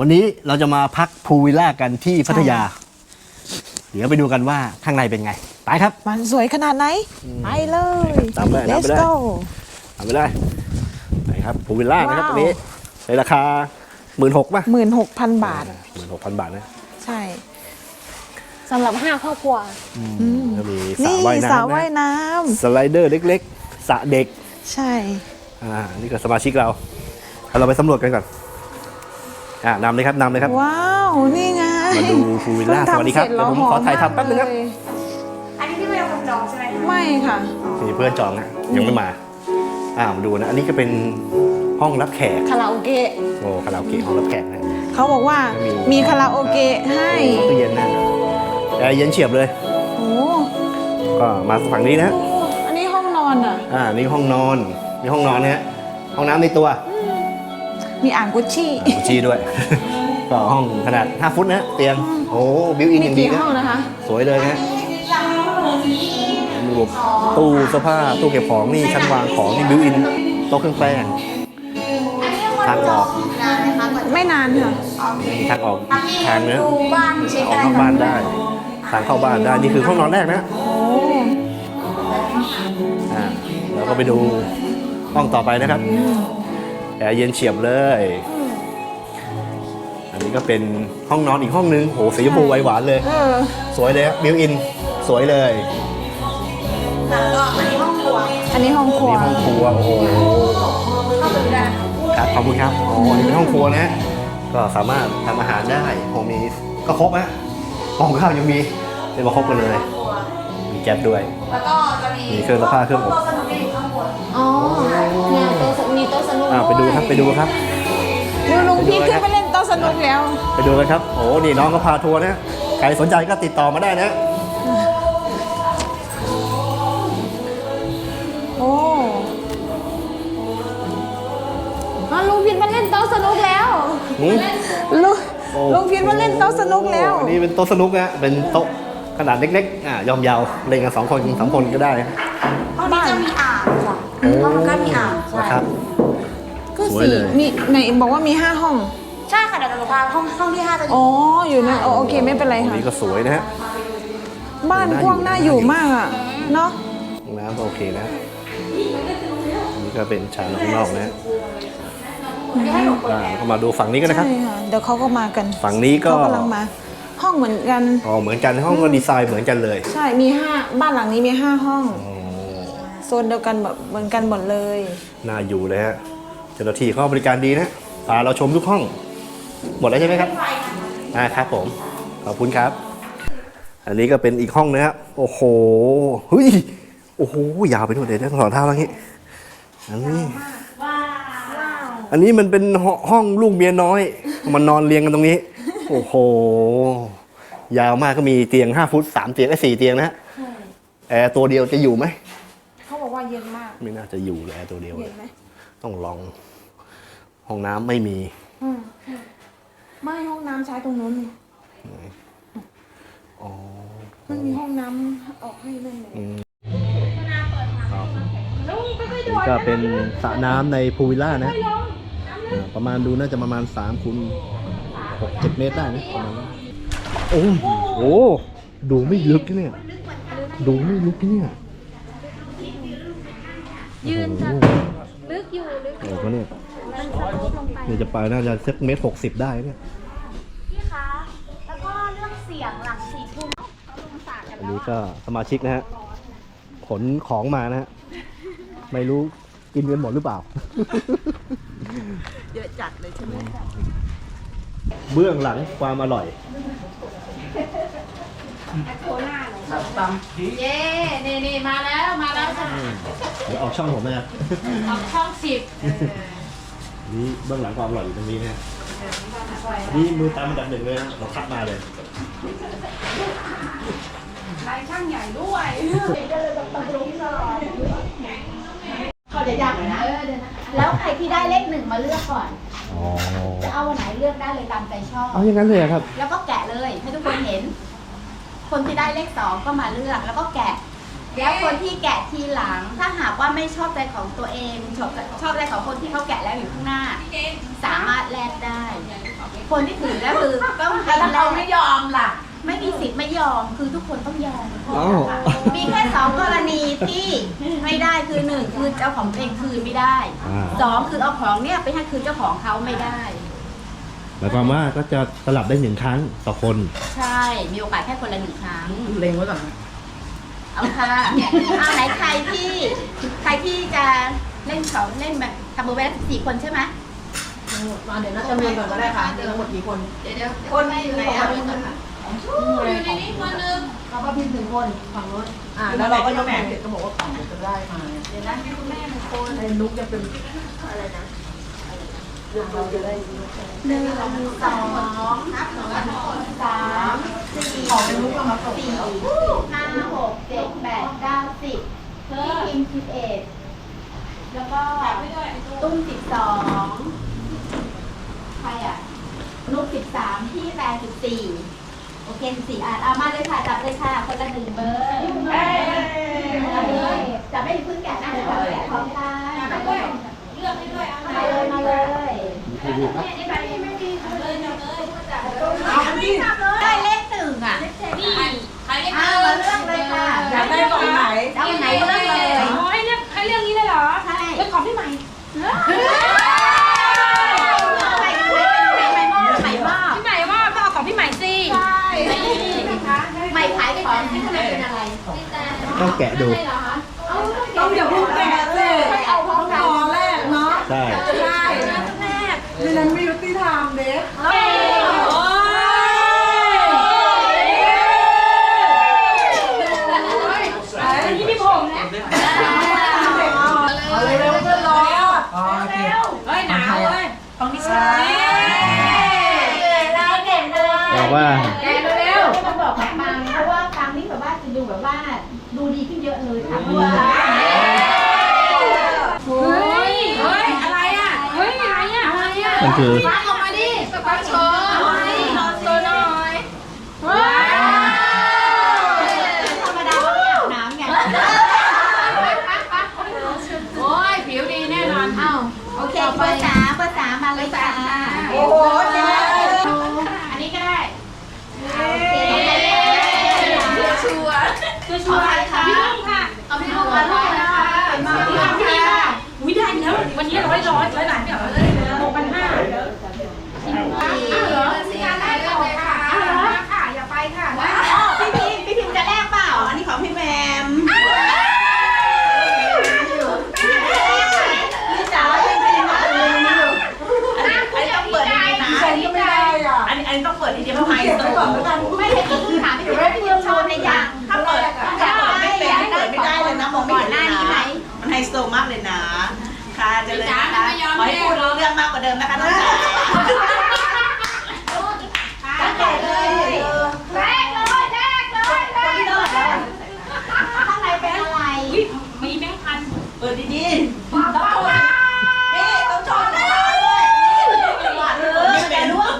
วันนี้เราจะมาพักพูลวิลล่ากันที่พัทยา เดี๋ยวไปดูกันว่าข้างในเป็นไง ไปครับ มันสวยขนาดไหน ไปเลย ตามเลยตาม let's ไปเลย go ทำไปได้ไหนครับพูลวิลล่านะครับว้าวตัวนี้ในราคาหมื่นหกป่ะหมื่นหกพันบาท หมื่นหกพันบาทนะใช่ สำหรับห้าครอบครัวก็มีสระนี่ว่ายสระน้ำว่ายนะน้สไลเดอร์เล็กๆสระเด็กำใช่ อ่านี่ก็สมาชิกเราเอาเราไปสำรวจกันก่อน อ่านำเลยครับนำเลยครับ ว้าว นี่ไงมาดูพูลวิลล่าเพิ่งสวัสดีครับทำเสจเดี๋ยวผมแล้ขอถ่ายทำแป๊บนึงครับเลยอันนี้ที่ไม่เอาคนจองใช่ไหมคะไม่ค่ะมีเพื่อนจองนะยังไม่มาอ่ามาดูนะ อันนี้ก็เป็นห้องรับแขก คาราโอเกะ โอ้คาราโอเกะห้องรับแขกนะเขาบอกว่ามีมีคาราโอเกะให้ตู้เย็นนะแอร์เย็นเฉียบเลยโอ้ก็มาฝั่งนี้นะ อันนี้ห้องนอนอะ อ่านี่ห้องนอน มีห้องนอนนะฮะห้องน้ำในตัว มีอ่างกุชชี่ กุชชี่ด้วย ก็ห้องขนาด 5 ฟุตนะเตียง โอ้บิวอินมีอย่างดีกี่นะห้องนะคะ สวยเลยนะมีระบบตู้เสื้อผ้าตู้เก็บของนี่ชั้นวางของนี่บิวอินโต๊ะเครื่องแป้งทางออกไม่นานค่ะ มีทางออกทางเนื้อดูบ้านเช็คออกนอกบ้านได้ ทางเข้าบ้านได้ นี่คือห้องนอนแรกนะโอ้อ่าแล้วก็ไปดูห้องต่อไปนะครับ แอร์เย็นเฉียบเลย อันนี้ก็เป็นห้องนอนอีกห้องนึงโหสีชมพูไวหวานเลยเออสวยเลยบิวอิน สวยเลยอันนี้ห้องครัว นี่ห้องครัว โอ้โหครับขอบคุณครับอ๋ออันนี้เป็นห้องครัวนะ ก็สามารถทำอาหารได้โฮมีก็ครบนะห้องข้าวยังมีเรียกว่าครบกันเลย มีแก๊สด้วย แล้วก็จะมีมีเครื่องซักผ้าเครื่องอบโต๊ะสนุกอยู่ข้างบนอ๋อเนี่ยโต๊ะสนุก มีโต๊ะสนุกอ่าไปดูครับไปดูครับ ดูลุงพี่ขึ้นไปเล่นโต๊ะสนุกแล้ว ไปดูกันครับโอ้นี่น้องก็พาทัวร์นะใครสนใจก็ติดต่อมาได้นะโอ้อ๋อลุงพินมาเล่นโต๊ะสนุกแล้วหืม ลุงโอ้ ลุงพินมาเล่นโต๊ะสนุกแล้ว อันนี้เป็นโต๊ะสนุกนะเป็นโต๊ะขนาดเล็กๆอ่ายอมยาวเล่นกันสองคนสามคนก็ได้ ห้องนี้จะมีอ่างจ้ะโอ้ห้องก็มีอ่างใช่นะครับก็ สวยสี่เลย มีไหนบอกว่ามีห้าห้อง ใช่ค่ะเดี๋ยวเราพาห้องห้องที่ห้าจะอยู่อ๋อ อยู่นั่นโอโอเคไม่เป็นไรอันค่ะ นี้ก็สวยนะฮะ บ้านกว้างน่าอยู่มากอะ เนาะ ห้องน้ำก็โอเคนะ นี่ก็เป็นชานข้างนอกนะอ่าก็มาดูฝั่งนี้กันนะครับ ใช่ค่ะ เดี๋ยวเขาก็มากันฝั่งนี้ก็ เขากำลังมา ห้องเหมือนกัน อ๋อเหมือนกันห้องก็ดีไซน์เหมือนกันเลยใช่ มีห้าบ้านหลังนี้มีห้าห้อง อ๋อโซนเดียวกันแบบเหมือนกันหมดเลย น่าอยู่เลยฮะเจ้าหน้าที่เขาบริการดีนะพาเราชมทุกห้อง หมดแล้วใช่ไหมครับอ่าครับผม ขอบคุณครับ อันนี้ก็เป็นอีกห้องนะฮะโอ้โหเฮ้ยโอ้โหยาวไปหมดเลยนะถอดเท้าแล้วงี้อันนี้อันนี้มันเป็นหห้องลูกเมียน้อย มันนอนเรียงกันตรงนี้ โอ้โห ยาวมากก็มีเตียง5ฟุต3เตียงไอ้สี่เตียงนะฮะแอร์ตัวเดียวจะอยู่ไหมเขาบอกว่าเย็นมาก ไม่น่าจะอยู่เลยแอร์ตัวเดียวเย็นไหมต้องลอง ห้องน้ำไม่มีไม่ห้องน้ำใช้ตรงนู้นนี่อ๋อมันมีห้องน้ำออกให้นั่นเลยนี่ก็เป็นสระน้ำในพูลวิลล่านะอ่าประมาณดูน่าจะประมาณ3คูณ6 7เมตรได้นะประมาณนั้นโอ้โหดูไม่ลึกนะเนี่ย ดูไม่ลึกนะเนี่ยยืนจ้ะลึกอยู่ลึกโอ้โหเนี่ย เนี่ยจะไปน่าจะสักเมตรหกสิบได้เนี่ย พี่คะ แล้วก็เรื่องเสียงหลังสี่ทุ่มเขาลงสาดกันอันแล้วนี้ก็สมาชิกนะฮะ ขนของมานะฮะ ไม่รู้กินกันหมดหรือเปล่า เยอะจัดเลยใช่ไหมเบื้องหลังความอร่อย เย้นี่นี่มาแล้วมาแล้วจ้ะเดี๋ยวออกช่องผมนะครับออกช่องสิบ นี่เบื้องหลังความอร่อยอยู่ตรงนี้นะฮะนี่มือตามอันดับหนึ่งเลยนะเราคัดมาเลยเขาจะยากหน่อยนะแล้วใครที่ได้เลขหนึ่งมาเลือกก่อนอ๋อจะเอาวันไหนเลือกได้เลยตามใจชอบเอาอย่างนั้นเลยเหรอครับ แล้วก็แกะเลยให้ทุกคนเห็น คนที่ได้เลขสองก็มาเลือกแล้วก็แกะ แล้วคนที่แกะทีหลัง ถ้าหากว่าไม่ชอบใจของตัวเองชอบชอบใจของคนที่เขาแกะแล้วอยู่ข้างหน้า สามารถแลกได้คคนที่ถือแล้วคือต้องให้แล้วแลเขากไม่ยอมล่ะ ไม่มีสิทธิ์ไม่ยอมคือทุกคนต้องยอมอ้าวมีแค่สองกรณีที่ไม่ได้คือหนึ่งคือเจ้าของเองคืนไม่ได้อ่าสองคือเอาของเนี่ยไปให้คืนเจ้าของเขาไม่ได้ หมายความว่าก็จะสลับได้หนึ่งครั้งต่อคน ใช่มีโอกาสแค่คนละหนึ่งครั้ง เล็งไว้ก่อน เอาค่ะเอาไหนใครที่ ใครที่จะเล่นเขาเล่นแบบทำมือไว้สี่คนใช่ไหมมาเดี๋ยวนับจำนวนก่อนก็ได้ค่ะมีทั้งหมดกี่คนเดี๋ยวเดี๋ยวคนอยู่ไหนอะอยู่ในนี้คนนึงเราก็พิมพ์ถึงคนฝั่งนู้นอ่าแล้วเราก็ยกแหวนเสร็จก็บอกว่าของเดี๋ยวจะได้มาเดี๋ยวนะให้คุณแม่เป็นคนไอ้นุ๊กจะเป็นอะไรนะเราจะได้หนึ่งสองนับสองสามสี่ของเป็นนุ๊กเอามาส่งสี่ห้าหกเจ็ดแปดเก้าสิบพี่พิม สิบเอ็ดแล้วก็ตุ้มสิบสองใครอะนุกสิบสามพี่แปดสิบสี่โอเคสิบสี่อะเอามาเลยค่ะ จับเลยค่ะ คนละหนึ่งเบอร์เอาเลยจับไม่ถึงพึ่งแกะนะเดี๋ยวแกะพร้อมกันมาเลยมาเลยเอาที่ได้เลขหนึ่งอะเอามาเลือกเลยค่ะอยากได้กล่องไหนเอาไหนเลือก พี่ใหม่ใส่กันเลยเป็นใหม่หม้อใหม่หม้อพี่ใหม่ว่าต้องเอาของพี่ใหม่สิใช่ใหม่ขายของที่ทำไมเป็นอะไรต้องแกะดูต้องอย่าเพิ่งแกะเลยเอาพร้อมกันแรกเนาะ ใช่ ใช่ดิฉันไม่ยุติธรรมเด็ก ที่พี่ผมนะ เอาเร็วๆเพื่อนรอ เฮ้ยหนาวเว้ยของดิฉัน เราเก่งเลย บอกว่า แกเร็วๆมาบอกกับปังเพราะว่าปังนี่แบบว่าจะดูแบบว่าดูดีขึ้นเยอะเลยค่ะเพราะว่าเฮ้ยเฮ้ยอะไรอะ เฮ้ย อะไรอะ อะไรอะมันคือ ปังออกมาดิปังโชว์ 어, 아니, รื่องมากกว่าเดิมนะคะน้องจ๋า แลกเลยแลกเลยแลกเลยแลกเลยข้างในเป็นอะไร มีแบงค์พัน เปิดดีๆต้องโชว์นี่ต้องโชว์นะคะด้วยนี่หวานเลยนี่เป็นร่วง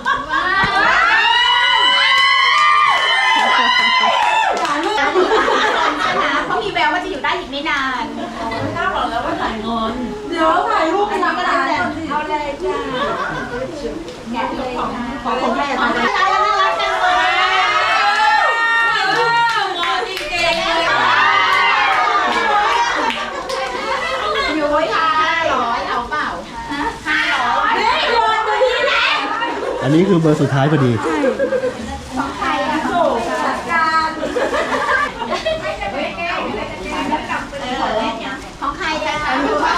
เขามีแววว่าจะอยู่ได้อีกไม่นาน ข้าบอกแล้วว่าถ่าย งอนเดี๋ยวถ่ายรูปเป็นหลักฐานก่อนสิเอาเลยจ้าแกะเลยค่ะขอของแม่ขอถ่ายงน่ารักน่ารักจังเลยงอนจริงๆอยู่ไว้ค่ะร้อยเอาเปล่าห้าร้อยอันนี้คือเบอร์สุดท้ายพอดีของใครอะของใครจะถามดูว่า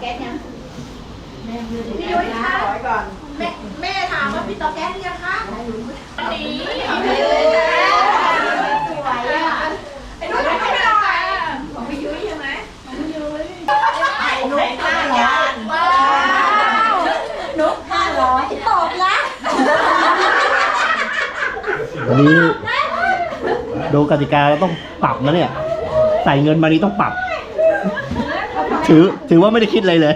แก๊สยังพี่ยุ้ยคะ ไว้ก่อน แม่แม่ถามว่าพี่ต่อแก๊สหรือยังคะวันนี้สวยอะไอ้นุ้ยไม่ได้ของพี่ยุ้ยใช่ไหมของพี่ยุ้ยไอ้นุ้ยห้าร้อย ว้าวนุ๊กห้าร้อยตบละอันนี้ดูกติกาเราต้องปรับนะเนี่ย ใส่เงินมานี้ต้องปรับ ถือถือว่าไม่ได้คิดอะไรเลย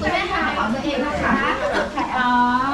คุณแม่ทำของตัวเองนะคะ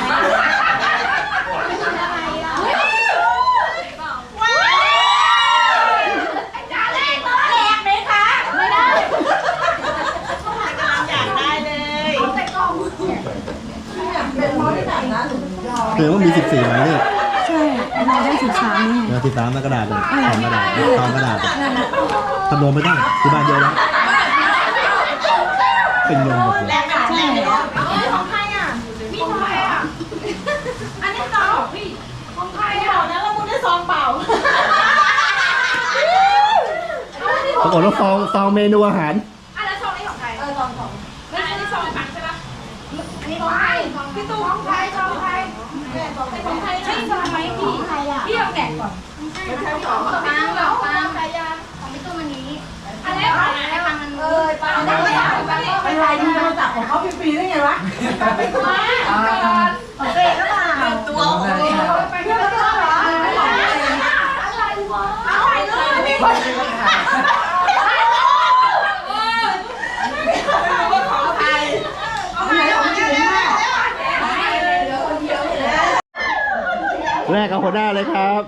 แกได้ค่ะดงว่ามี 14หมายเลขใช่เราได้สิบสามนี่เดี๋ยว13แล้วกระดาษเลยแผ่นกระดาษซองกระดาษคำนวณไม่ได้ที่บ้านเยอะแล้วเป็นเงินหมดเลยใช่ของใครอะมีของใครอะ อันนี้ซองของพี่ของใครอะแล้วเราคุณได้ซองเปล่าปรากฏว่าซองซองเมนูอาหาร อันนั้นซองนี้ของใคร เออซองของแล้วอันนี้ซองผักใช่ปะอันนี้ของใครพี่ตู้ของใครซองใครของ ใครใช่ซองไหมพี่พี่เอาแกะก่อนปังปังปังใครยาของพี่ตุ้มอันนี้อันนี้ของไหนไอ้ปังมันเออปังได้ปังปังก็เป็นไรที่โทรศัพท์ของเขาฟรีๆได้ไงวะมาก่อนของเต้ก็เปล่าตัวของเต้ไปเพื่อนก็เหรออะไรวะอะไรเลยมีคน ของใคร เอาไปเอาไปเลย แรกกับหัวหน้าเลยครับ